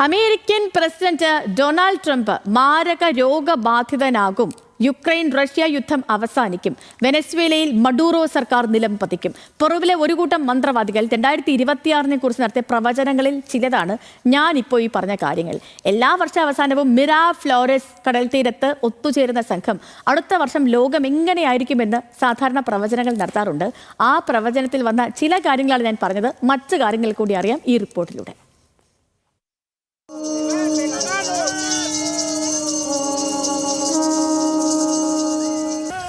American president Donald Trump മാരക രോഗബാധിതനാകും. Ukraine Russia യുദ്ധം അവസാനിക്കും. വെനസ്വേലയിൽ മഡൂറോ സർക്കാർ നിലം പതിക്കും. പുറവിലെ ഒരു കൂട്ടം മന്ത്രവാദികൾ രണ്ടായിരത്തി ഇരുപത്തിയാറിനെ കുറിച്ച് നടത്തിയ പ്രവചനങ്ങളിൽ ചിലതാണ് ഞാൻ ഇപ്പോൾ ഈ പറഞ്ഞ കാര്യങ്ങൾ. എല്ലാ വർഷ അവസാനവും മിറാ ഫ്ലോറസ് കടൽ തീരത്ത് ഒത്തുചേരുന്ന സംഘം അടുത്ത വർഷം ലോകം എങ്ങനെയായിരിക്കുമെന്ന് സാധാരണ പ്രവചനങ്ങൾ നടത്താറുണ്ട്. ആ പ്രവചനത്തിൽ വന്ന ചില കാര്യങ്ങളാണ് ഞാൻ പറഞ്ഞത്. മറ്റു കാര്യങ്ങൾ കൂടി അറിയാം ഈ റിപ്പോർട്ടിലൂടെ.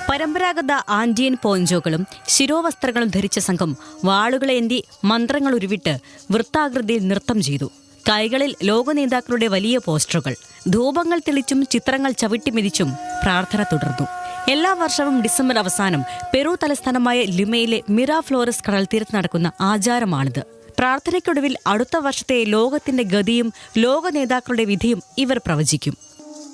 പരമ്പരാഗത ആൻഡിയൻ പോഞ്ചോകളും ശിരോവസ്ത്രങ്ങളും ധരിച്ച സംഘം വാളുകളേന്തി മന്ത്രങ്ങൾ ഉരുവിട്ട് വൃത്താകൃതിയിൽ നൃത്തം ചെയ്തു. കൈകളിൽ ലോക നേതാക്കളുടെ വലിയ പോസ്റ്ററുകൾ ധൂപങ്ങൾ തെളിച്ചും ചിത്രങ്ങൾ ചവിട്ടിമിതിച്ചും പ്രാർത്ഥന തുടർന്നു. എല്ലാ വർഷവും ഡിസംബർ അവസാനം പെറു തലസ്ഥാനമായ ലിമയിലെ മിറ ഫ്ലോറസ് കടൽ തീരത്ത് നടക്കുന്ന ആചാരമാണിത്. പ്രാർത്ഥനയ്ക്കൊടുവിൽ അടുത്ത വർഷത്തെ ലോകത്തിന്റെ ഗതിയും ലോക നേതാക്കളുടെ വിധിയും ഇവർ പ്രവചിക്കും.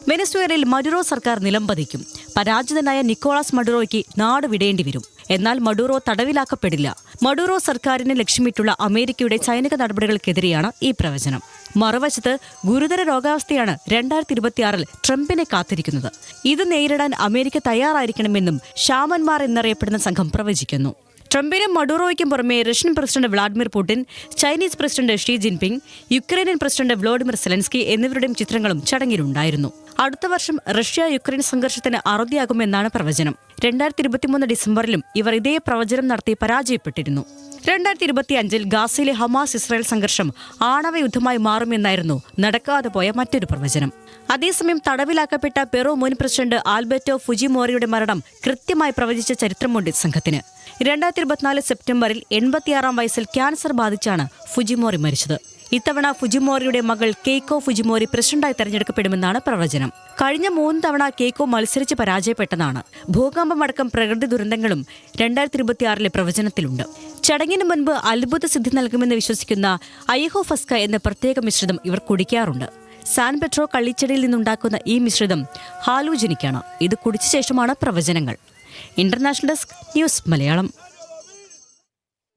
വെനസ്വേലയിൽ മഡുറോ സർക്കാർ നിലംപതിക്കും പരാജിതനായ നിക്കോളാസ് മഡുറോയ്ക്ക് നാട് വിടേണ്ടി വരും. എന്നാൽ മഡുറോ തടവിലാക്കപ്പെടില്ല. മഡുറോ സർക്കാരിനെ ലക്ഷ്യമിട്ടുള്ള അമേരിക്കയുടെ സൈനിക നടപടികൾക്കെതിരെയാണ് ഈ പ്രവചനം. മറുവശത്ത് ഗുരുതര രോഗാവസ്ഥയാണ് രണ്ടായിരത്തി ഇരുപത്തിയാറിൽ ട്രംപിനെ കാത്തിരിക്കുന്നത്. ഇത് നേരിടാൻ അമേരിക്ക തയ്യാറായിരിക്കണമെന്നും ഷാമന്മാർ എന്നറിയപ്പെടുന്ന സംഘം പ്രവചിക്കുന്നു. ട്രംപിനും മഡൂറോയ്ക്കും പുറമെ Russian president Vladimir Putin Chinese president Xi Jinping Ukrainian president Volodymyr Zelensky എന്നിവരുടെയും ചിത്രങ്ങളും ചടങ്ങിലുണ്ടായിരുന്നു. അടുത്ത വർഷം റഷ്യ യുക്രൈൻ സംഘർഷത്തിന് അറുതിയാകുമെന്നാണ് പ്രവചനം. രണ്ടായിരത്തി ഇരുപത്തിമൂന്ന് ഡിസംബറിലും ഇവർ ഇതേ പ്രവചനം നടത്തി പരാജയപ്പെട്ടിരുന്നു. രണ്ടായിരത്തി ഇരുപത്തി അഞ്ചിൽ ഗാസയിലെ ഹമാസ് ഇസ്രായേൽ സംഘർഷം ആണവ യുദ്ധമായി മാറുമെന്നായിരുന്നു നടക്കാതെ പോയ മറ്റൊരു പ്രവചനം. അതേസമയം തടവിലാക്കപ്പെട്ട പെറോ മുൻ പ്രസിഡന്റ് ആൽബർട്ടോ ഫുജിമോറിയുടെ മരണം കൃത്യമായി പ്രവചിച്ച ചരിത്രമുണ്ട് സംഘത്തിന്. രണ്ടായിരത്തി ഇരുപത്തിനാല് സെപ്റ്റംബറിൽ എൺപത്തിയാറാം വയസ്സിൽ ക്യാൻസർ ബാധിച്ചാണ് ഫുജിമോറി മരിച്ചത്. ഇത്തവണ ഫുജിമോറിയുടെ മകൾ കേക്കോ ഫുജിമോറി പ്രസിഡന്റായി തെരഞ്ഞെടുക്കപ്പെടുമെന്നാണ് പ്രവചനം. കഴിഞ്ഞ മൂന്ന് തവണ കേക്കോ മത്സരിച്ച് പരാജയപ്പെട്ടതാണ്. ഭൂകമ്പമടക്കം പ്രകൃതി ദുരന്തങ്ങളും രണ്ടായിരത്തി ഇരുപത്തിയാറിലെ പ്രവചനത്തിലുണ്ട്. ചടങ്ങിന് മുൻപ് അത്ഭുത സിദ്ധി നൽകുമെന്ന് വിശ്വസിക്കുന്ന അയഹോ ഫസ്ക എന്ന പ്രത്യേക മിശ്രിതം ഇവർ കുടിക്കാറുണ്ട്. സാൻ പെട്രോ കള്ളിച്ചെടിയിൽ നിന്നുണ്ടാക്കുന്ന ഈ മിശ്രിതം ഹാലൂജനിക്കാണ്. ഇത് കുടിച്ച ശേഷമാണ് പ്രവചനങ്ങൾ. International desk news Malayalam.